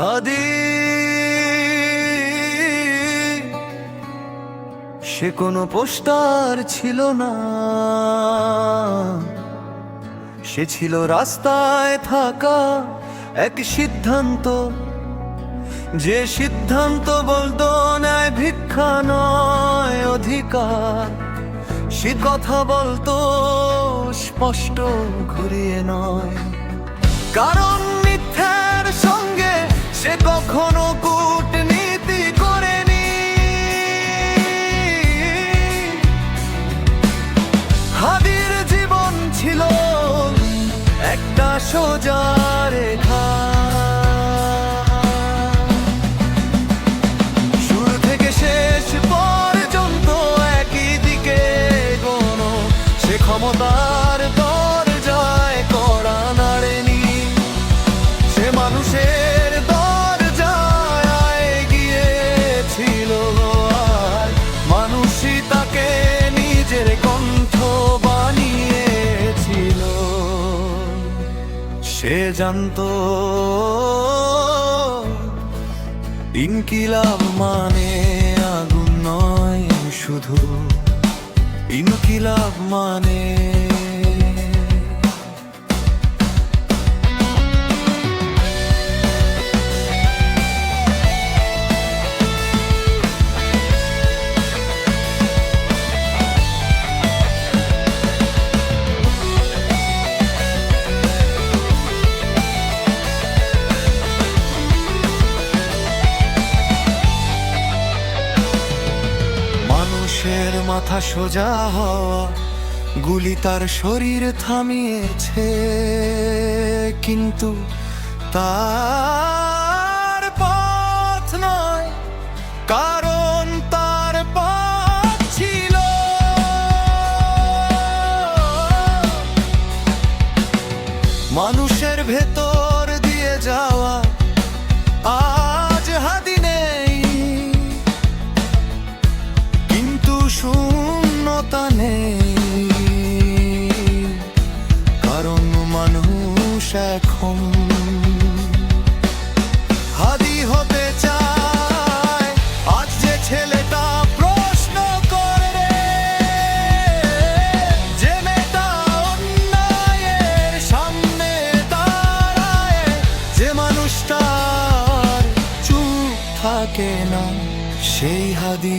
হাদি সে কোনো পোস্টার ছিল না। সে ছিল রাস্তায় থাকা এক সিদ্ধান্ত। যে সিদ্ধান্ত বলতো ন্যায় ভিক্ষা নয় অধিকার। সে কথা বলতো স্পষ্ট ঘুরিয়ে নয়। কারণ মিথ্যার সঙ্গে কখনো কূটনীতি করেনি। হাদির জীবন ছিল একটা সোজা রেখা। সে জানত ইনকিলাব মানে আগুন নয় শুধু। ইনকিলাব মানে মাথা সোজা হওয়া, গুলি তার শরীর থামিয়েছে। কিন্তু তার পথ নয়, কারণ তার পথ ছিল। মানুষের ভেতর দিয়ে যাওয়া থাকে না সেই হাদি